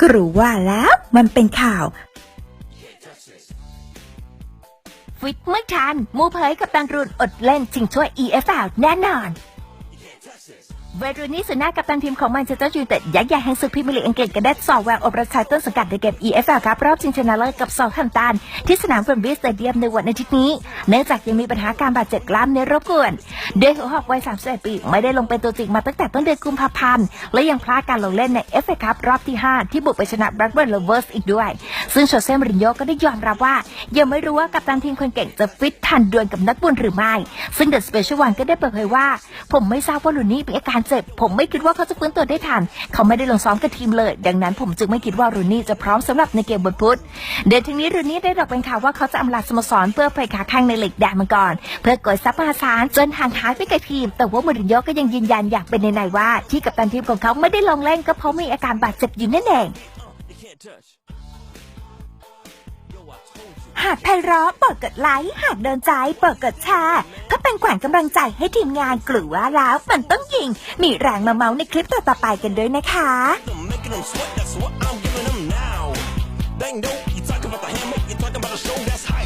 กรู้ว่าแล้วมันเป็นข่าว ฟิตไม่ทันมูเผยกับตันรุนอดเล่นชิงช่วย EFL แน่นอน เวรูนี่สุดหน้ากับตันทีมของแมนเชสเตอร์ยูไนเต็ดยักษ์ใหญ่แห่งศึกพรีเมียร์ลีกอังกฤษก็ได้สอบแววอบรัชายต้นสังกัดในเกม EFL ครับรอบชิงชนะเลิศกับซอลแฮมตันที่สนามเฟรมบีสเตเดียมในวันอาทิตย์นี้ เนื่องจากยังมีปัญหาการบาดเจ็บกล้ามเนื้อรบกวนโดยหัวหอกวัย31ปี ไม่ได้ลงเป็นตัวจริงมาตั้งแต่ต้นเดือนกุมภาพันธ์และยังพลาดการลงเล่นใน FA คัพรอบที่ 5 ที่บุกไปชนะแบล็กเบิร์นเลเวอร์สอีกด้วย ซึ่งโชเซ่มรินโยก็ได้ยอมรับว่า ยังไม่รู้ว่ากัปตันทีมคนเก่งจะฟิตทันดวลกับนักบุญหรือไม่ ซึ่งเดอะสเปเชียลวันก็ได้เปิดเผยว่า ผมไม่ทราบว่าลูนี่มีอาการเจ็บ ผมไม่คิดว่าเขาจะฟื้นตัวได้ทัน เขาไม่ได้ลงซ้อมกับทีมเลย ดังนั้นผมจึงไม่คิดว่าลูนี่จะพร้อมสำหรับในเกมวันพุธเดือนทีนี้ลูนี่ได้ดอกเป็นข่าวว่าเขาจะอำลาสโมสรเพื่อไปขาข้างในหลีกแดนมังกรเพื่อกดซับมหาศาลจนห่างหายไปกับทีม แต่ว่ามูรินโญ่ก็ยังยืนยันอย่างเป็นในๆว่า ที่กัปตันทีมของเขาไม่ได้ลงเล่นก็เพราะมีอาการบาดเจ็บอยู่นั่นเอง หากไพเราะเปิดกดไลค์หากเดินใจเปิดกดแชร์เพื่อเป็นขวัญกำลังใจให้ทีมงานกลัวแล้วมันต้องยิง มีแรงมาเมาในคลิปต่อๆไปกันด้วยนะคะ Dang dope, you talk about the hammock, you talk about a show that's high.